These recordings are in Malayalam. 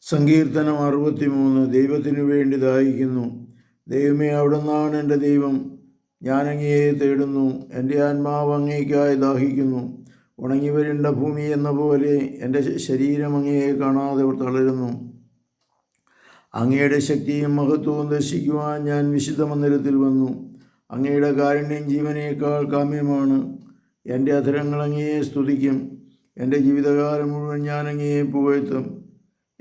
സങ്കീർത്തനം അറുപത്തിമൂന്ന് ദൈവത്തിനു വേണ്ടി ദാഹിക്കുന്നു. ദൈവമേ അവിടുന്നാണ് എന്റെ ദൈവം. ഞാൻ അങ്ങയെ തേടുന്നു. എന്റെ ആത്മാവ് അങ്ങേക്കായി ദാഹിക്കുന്നു. ഉണങ്ങി വരേണ്ട ഭൂമി എന്ന പോലെ എന്റെ ശരീരം അങ്ങയെ കാണാതെ തളരുന്നു. അങ്ങയുടെ ശക്തിയും മഹത്വവും ദർശിക്കുവാൻ ഞാൻ വിശുദ്ധ മന്ദിരത്തിൽ വന്നു. അങ്ങയുടെ കാരുണ്യം ജീവനേക്കാൾ കാമ്യമാണ്. എന്റെ അധരങ്ങൾ അങ്ങയെ സ്തുതിക്കും. എന്റെ ജീവിതകാലം മുഴുവൻ ഞാൻ അങ്ങയെ പുകഴ്ത്തും.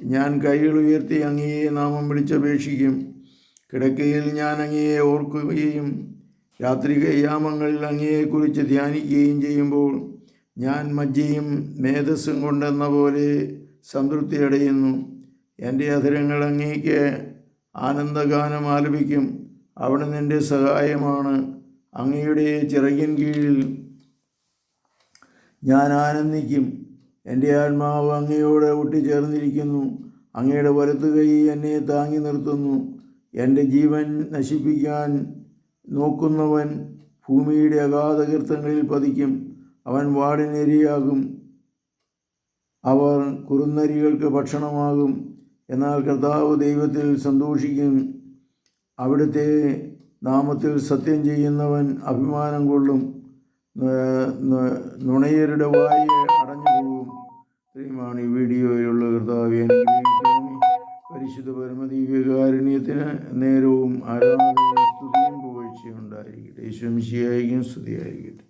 ഞാൻ കൈകൾ ഉയർത്തി അങ്ങയെ നാമം വിളിച്ചപേക്ഷിക്കും. കിടക്കയിൽ ഞാൻ അങ്ങയെ ഓർക്കുകയും രാത്രി കയ്യാമങ്ങളിൽ അങ്ങയെക്കുറിച്ച് ധ്യാനിക്കുകയും ചെയ്യുമ്പോൾ ഞാൻ മജ്ജയും മേധസ്സും കൊണ്ടെന്ന പോലെ സംതൃപ്തി അടയുന്നു. എന്റെ അധരങ്ങൾ അങ്ങേക്ക് ആനന്ദഗാനം ആലപിക്കും. അവിടെ നിന്റെ സഹായമാണ്. അങ്ങയുടെ ചിറകിൻ കീഴിൽ ഞാൻ ആനന്ദിക്കും. എന്റെ ആത്മാവ് അങ്ങയോട് ഒട്ടിച്ചേർന്നിരിക്കുന്നു അങ്ങയുടെ വലത്ത് കൈ എന്നെ താങ്ങി നിർത്തുന്നു. എന്റെ ജീവൻ നശിപ്പിക്കാൻ നോക്കുന്നവൻ ഭൂമിയുടെ അഗാധകീർത്തങ്ങളിൽ പതിക്കും. അവൻ വാടിനിരയാകും. അവർ കുറുന്നരികൾക്ക് ഭക്ഷണമാകും. എന്നാൽ കർത്താവ് ദൈവത്തിൽ സന്തോഷിക്കും. അവിടുത്തെ നാമത്തിൽ സത്യം ചെയ്യുന്നവൻ അഭിമാനം കൊള്ളും. നുണയരുടെ വായ ആണ് ഈ വീഡിയോയിലുള്ള കർത്താവ് അനുഗ്രഹിക്കണമേ പരിശുദ്ധ പരമദിവ്യകാരുണ്യത്തിന് നേരവും ആരാധനയും സ്തുതിയും പുകഴ്ചയും ഉണ്ടായിരിക്കട്ടെ. ഈശ്വംശിയായിരിക്കും സ്തുതിയായിരിക്കട്ടെ.